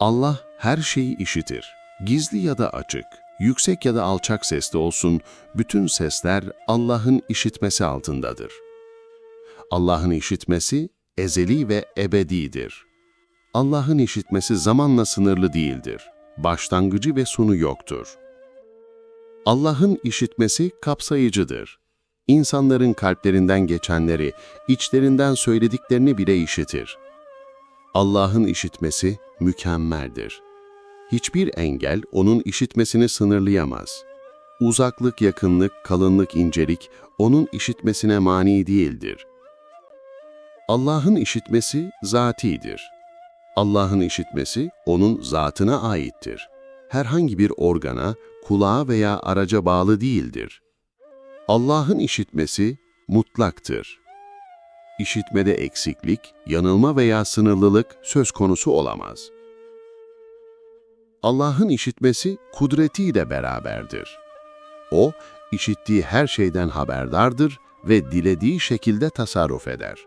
Allah her şeyi işitir. Gizli ya da açık, yüksek ya da alçak sesli olsun, bütün sesler Allah'ın işitmesi altındadır. Allah'ın işitmesi ezeli ve ebedidir. Allah'ın işitmesi zamanla sınırlı değildir. Başlangıcı ve sonu yoktur. Allah'ın işitmesi kapsayıcıdır. İnsanların kalplerinden geçenleri, içlerinden söylediklerini bile işitir. Allah'ın işitmesi mükemmeldir. Hiçbir engel onun işitmesini sınırlayamaz. Uzaklık, yakınlık, kalınlık, incelik onun işitmesine mani değildir. Allah'ın işitmesi zatidir. Allah'ın işitmesi onun zatına aittir. Herhangi bir organa, kulağa veya araca bağlı değildir. Allah'ın işitmesi mutlaktır. İşitmede eksiklik, yanılma veya sınırlılık söz konusu olamaz. Allah'ın işitmesi kudretiyle beraberdir. O, işittiği her şeyden haberdardır ve dilediği şekilde tasarruf eder.